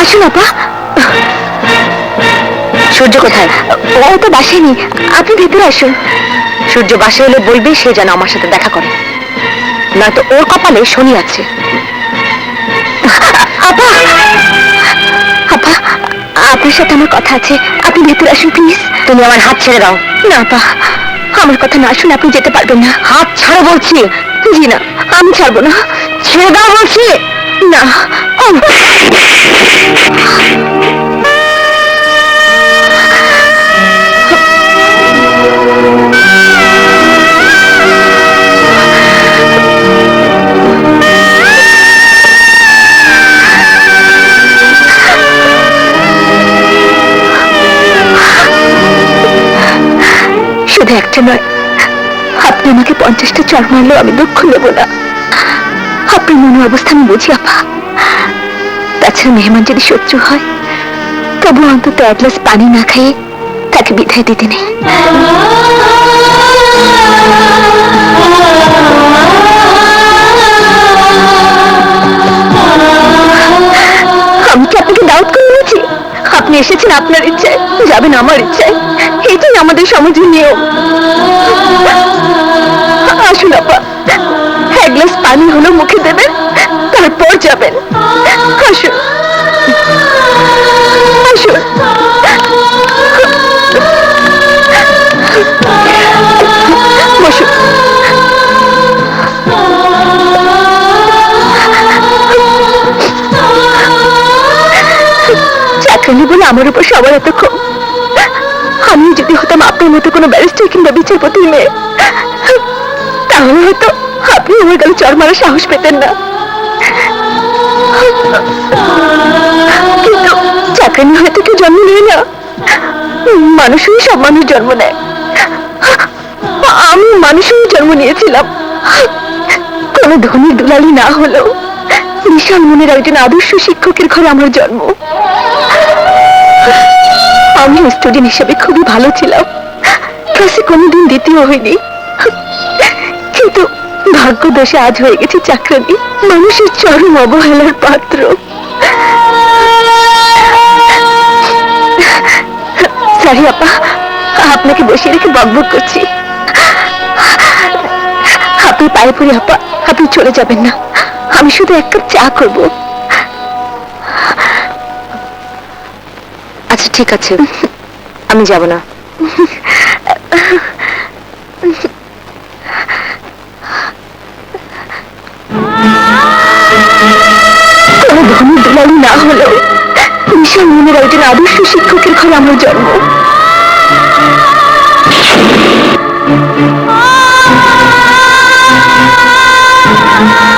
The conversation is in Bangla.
আসুন আপা। সূর্য কোথায়? ও তো বাসায় নেই। আপনি ভেতরে আসুন। সূর্য বাসে এলে বলবে সে যেন আমার সাথে দেখা করে। নয়তো ওর কপালে শনি আছে। আপা! আপা, আপনার সাথে আমার কথা আছে। আপনি ভেতরে আসুন, প্লিজ। তুমি আমার হাত ছেড়ে দাও। না, আপা। আমার কথা না শুনে আপনি যেতে পারবেন না। হাত ছাড়ো বলছি। জি না, আমি ছাড়বো না। ছেড়ে দাও বলছি। না। শুধু একটা নয় আপনি আমাকে পঞ্চাশটা চর মারলেও আমি দুঃখ নেব না। আপনার মনের অবস্থা আমি বুঝি, আপা। তাছাড়া মেহমান যদি শত্রু হয় তবু অন্তত এক পানি না খাইয়ে তাকে বিদায় দিতে নেই। আমি কি আপনাকে দাওয়াত করে নিয়েছি আপনি এসেছেন আপনার ইচ্ছায়, যাবেন আমার ইচ্ছায়। এটাই আমাদের সমাজের নিয়ম। আসুন, আপা। এক গ্লাস পানি হলো মুখে দেবেন। বলে আমার উপর সবার এত ক্ষোভ। আমি যদি হতাম আপনার মতো কোনো ব্যারিস্টার কিংবা বিচারপতির মেয়ে, তাহলে হয়তো আপনি আমার গালে চর মারার সাহস পেতেন না। কিন্তু চাকরানি হয়তো কেউ জন্ম নেয় না। মানুষই সব মানুষ জন্ম নেয়। আমি মানুষই জন্ম নিয়েছিলাম। কোনো ধনী দুলালি না হলেও বিশাল মনের একজন আদর্শ শিক্ষকের ঘরে আমার জন্ম। আমি স্টুডেন্ট হিসেবে খুবই ভালো ছিলাম। ক্লাসে কোনোদিন দ্বিতীয় হয়নি কিন্তু ভাগ্য দোষে আজ হয়ে গেছি চাকরানি মানুষের চরম অবহেলার পাত্র। সরি আপা, আপনাকে বসিয়ে রেখে বকবক করছি। আপনি পায়ে পড়ি আপা, আপনি চলে যাবেন না। আমি শুধু এক কাপ চা করব। আচ্ছা ঠিক আছে আমি যাব না কোনো ধনী দুলালি না হলেও বিশাল মনের একজন আদর্শ শিক্ষকের ঘরে আমার জন্ম Ah!